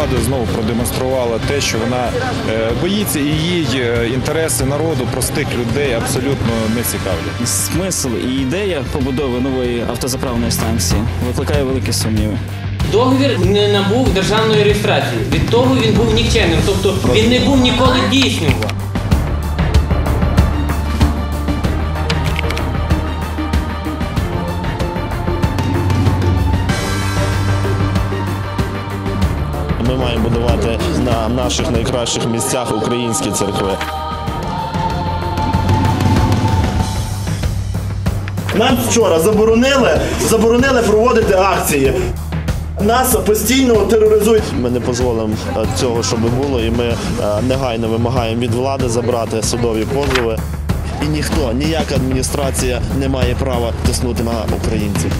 влада знову продемонструвала те, що вона е, боїться і її е, інтереси народу, простих людей абсолютно не цікавлять. Смисл і ідея побудови нової автозаправної станції викликає великі сумніви. Договір не набув державної реєстрації. Від того він був нікчемним, тобто він не був ніколи дійсним. Ми маємо будувати на наших найкращих місцях українські церкви. Нам вчора заборонили, заборонили проводити акції. Нас постійно тероризують. Ми не дозволимо е, цього, щоб було, і ми е, негайно вимагаємо від влади забрати судові позови. І ніхто, ніяка адміністрація не має права тиснути на українців.